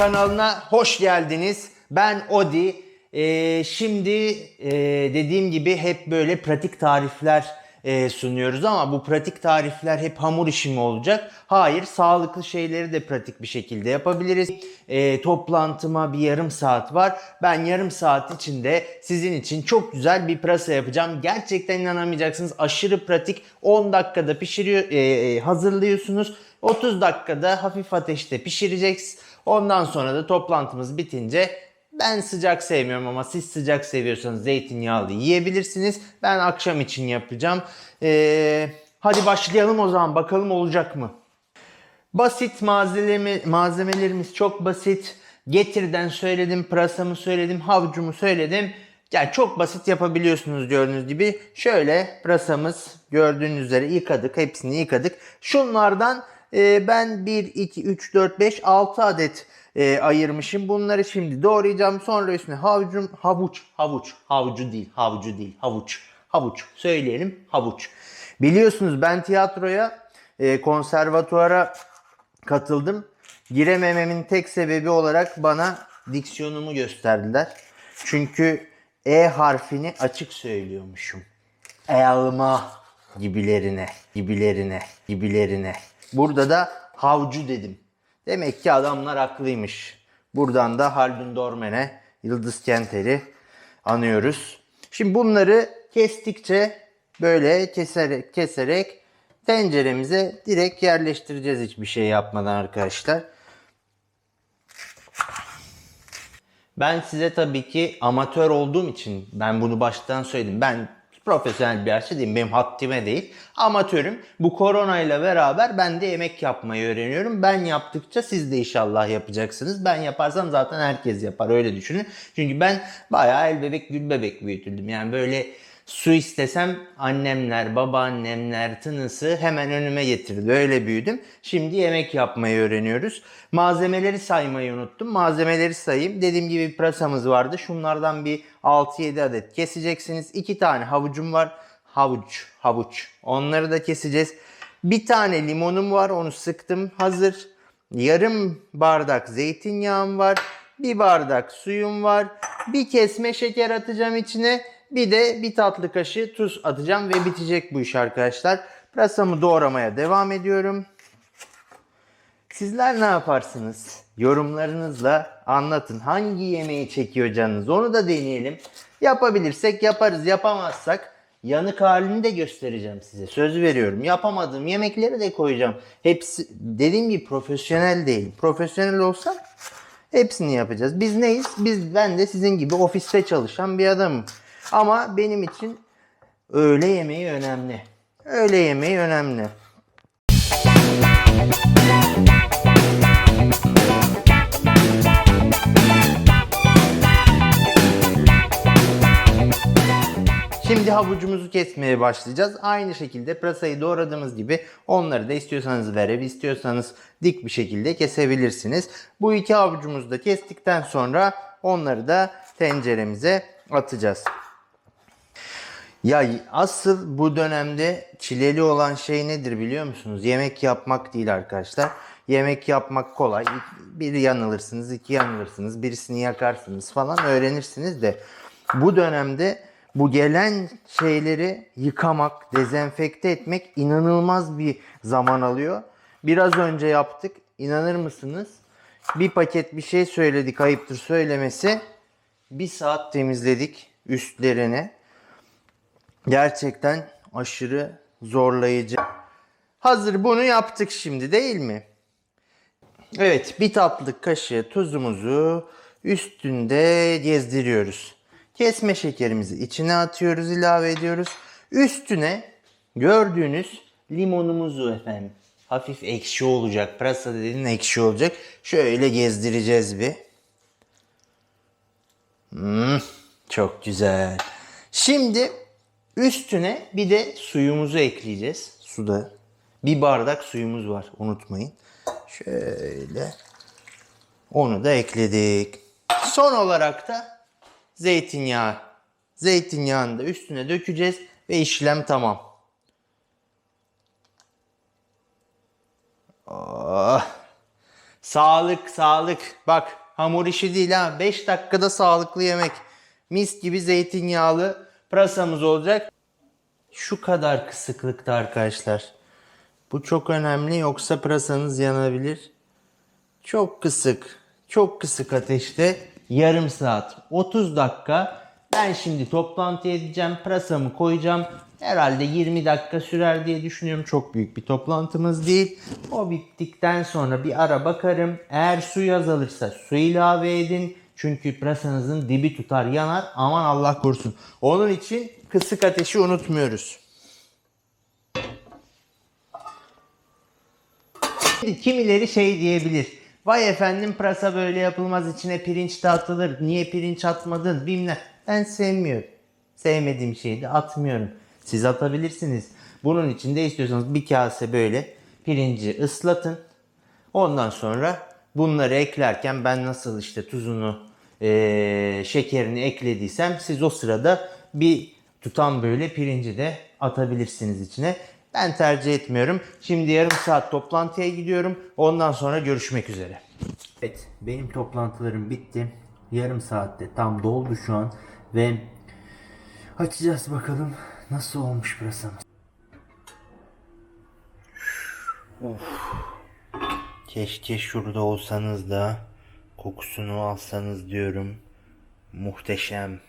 kanalına hoş geldiniz. Ben Odi. Ee, şimdi e, dediğim gibi hep böyle pratik tarifler e, sunuyoruz ama bu pratik tarifler hep hamur işi mi olacak? Hayır, sağlıklı şeyleri de pratik bir şekilde yapabiliriz. E, toplantıma bir yarım saat var. Ben yarım saat içinde sizin için çok güzel bir pırasa yapacağım. Gerçekten inanamayacaksınız. Aşırı pratik. 10 dakikada pişiriyor, e, e, hazırlıyorsunuz. 30 dakikada hafif ateşte pişireceksiniz. Ondan sonra da toplantımız bitince ben sıcak sevmiyorum ama siz sıcak seviyorsanız zeytinyağlı yiyebilirsiniz. Ben akşam için yapacağım. Ee, hadi başlayalım o zaman bakalım olacak mı? Basit malzeme, malzemelerimiz çok basit. Getirden söyledim, pırasamı söyledim, havucumu söyledim. Yani çok basit yapabiliyorsunuz gördüğünüz gibi. Şöyle pırasamız gördüğünüz üzere yıkadık. Hepsini yıkadık. Şunlardan e, ben 1, 2, 3, 4, 5, 6 adet e, ayırmışım. Bunları şimdi doğrayacağım. Sonra üstüne havucum, havuç, havuç, havucu değil, havucu değil, havuç, havuç. Söyleyelim havuç. Biliyorsunuz ben tiyatroya, e, konservatuara katıldım. Giremememin tek sebebi olarak bana diksiyonumu gösterdiler. Çünkü E harfini açık söylüyormuşum. Elma gibilerine, gibilerine, gibilerine. Burada da havcu dedim. Demek ki adamlar haklıymış. Buradan da Haldun Dormen'e, Yıldız Kenter'i anıyoruz. Şimdi bunları kestikçe böyle keserek keserek tenceremize direkt yerleştireceğiz hiçbir şey yapmadan arkadaşlar. Ben size tabii ki amatör olduğum için ben bunu baştan söyledim. Ben profesyonel bir aşçı değilim. Benim haddime değil. Amatörüm. Bu koronayla beraber ben de yemek yapmayı öğreniyorum. Ben yaptıkça siz de inşallah yapacaksınız. Ben yaparsam zaten herkes yapar. Öyle düşünün. Çünkü ben bayağı el bebek gül bebek büyütüldüm. Yani böyle su istesem annemler, babaannemler tınısı hemen önüme getirdi. Öyle büyüdüm. Şimdi yemek yapmayı öğreniyoruz. Malzemeleri saymayı unuttum. Malzemeleri sayayım. Dediğim gibi pırasamız vardı. Şunlardan bir 6-7 adet keseceksiniz. 2 tane havucum var. Havuç, havuç. Onları da keseceğiz. Bir tane limonum var. Onu sıktım. Hazır. Yarım bardak zeytinyağım var. Bir bardak suyum var. Bir kesme şeker atacağım içine. Bir de bir tatlı kaşığı tuz atacağım ve bitecek bu iş arkadaşlar. Pırasamı doğramaya devam ediyorum. Sizler ne yaparsınız? Yorumlarınızla anlatın. Hangi yemeği çekiyor canınız? Onu da deneyelim. Yapabilirsek yaparız. Yapamazsak yanık halini de göstereceğim size. Söz veriyorum. Yapamadığım yemekleri de koyacağım. Hepsi dediğim gibi profesyonel değil. Profesyonel olsam hepsini yapacağız. Biz neyiz? Biz ben de sizin gibi ofiste çalışan bir adamım. Ama benim için öğle yemeği önemli. Öğle yemeği önemli. Şimdi havucumuzu kesmeye başlayacağız. Aynı şekilde pırasayı doğradığımız gibi onları da istiyorsanız verev, istiyorsanız dik bir şekilde kesebilirsiniz. Bu iki havucumuzu da kestikten sonra onları da tenceremize atacağız. Ya asıl bu dönemde çileli olan şey nedir biliyor musunuz? Yemek yapmak değil arkadaşlar. Yemek yapmak kolay. Bir yanılırsınız, iki yanılırsınız, birisini yakarsınız falan öğrenirsiniz de bu dönemde bu gelen şeyleri yıkamak, dezenfekte etmek inanılmaz bir zaman alıyor. Biraz önce yaptık. İnanır mısınız? Bir paket bir şey söyledik ayıptır söylemesi. Bir saat temizledik üstlerini. Gerçekten aşırı zorlayıcı. Hazır bunu yaptık şimdi değil mi? Evet bir tatlı kaşığı tuzumuzu üstünde gezdiriyoruz. Kesme şekerimizi içine atıyoruz, ilave ediyoruz. Üstüne gördüğünüz limonumuzu efendim. Hafif ekşi olacak. Pırasa dediğin ekşi olacak. Şöyle gezdireceğiz bir. Hmm, çok güzel. Şimdi üstüne bir de suyumuzu ekleyeceğiz. Suda bir bardak suyumuz var unutmayın. Şöyle onu da ekledik. Son olarak da zeytinyağı. Zeytinyağını da üstüne dökeceğiz ve işlem tamam. Oh, Sağlık, sağlık. Bak hamur işi değil ha. 5 dakikada sağlıklı yemek. Mis gibi zeytinyağlı pırasamız olacak. Şu kadar kısıklıkta arkadaşlar. Bu çok önemli yoksa pırasanız yanabilir. Çok kısık, çok kısık ateşte yarım saat, 30 dakika. Ben şimdi toplantı edeceğim, pırasamı koyacağım. Herhalde 20 dakika sürer diye düşünüyorum. Çok büyük bir toplantımız değil. O bittikten sonra bir ara bakarım. Eğer su azalırsa su ilave edin. Çünkü pırasanızın dibi tutar, yanar. Aman Allah korusun. Onun için kısık ateşi unutmuyoruz. Şimdi kimileri şey diyebilir. Vay efendim pırasa böyle yapılmaz içine pirinç de atılır. Niye pirinç atmadın bilmem. Ben sevmiyorum. Sevmediğim şeyi de atmıyorum. Siz atabilirsiniz. Bunun için de istiyorsanız bir kase böyle pirinci ıslatın. Ondan sonra bunları eklerken ben nasıl işte tuzunu, eee, şekerini eklediysem siz o sırada bir tutam böyle pirinci de atabilirsiniz içine. Ben tercih etmiyorum. Şimdi yarım saat toplantıya gidiyorum. Ondan sonra görüşmek üzere. Evet, benim toplantılarım bitti. Yarım saatte tam doldu şu an ve açacağız bakalım nasıl olmuş pırasamız. Keşke şurada olsanız da kokusunu alsanız diyorum. Muhteşem.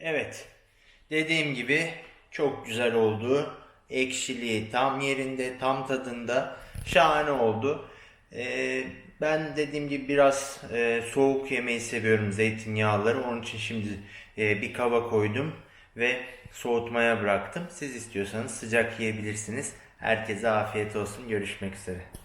Evet. Dediğim gibi çok güzel oldu. Ekşiliği tam yerinde, tam tadında. Şahane oldu. Ee, ben dediğim gibi biraz e, soğuk yemeyi seviyorum zeytinyağları. Onun için şimdi e, bir kaba koydum ve soğutmaya bıraktım. Siz istiyorsanız sıcak yiyebilirsiniz. Herkese afiyet olsun. Görüşmek üzere.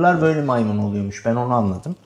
YouTuber'lar böyle maymun oluyormuş. Ben onu anladım.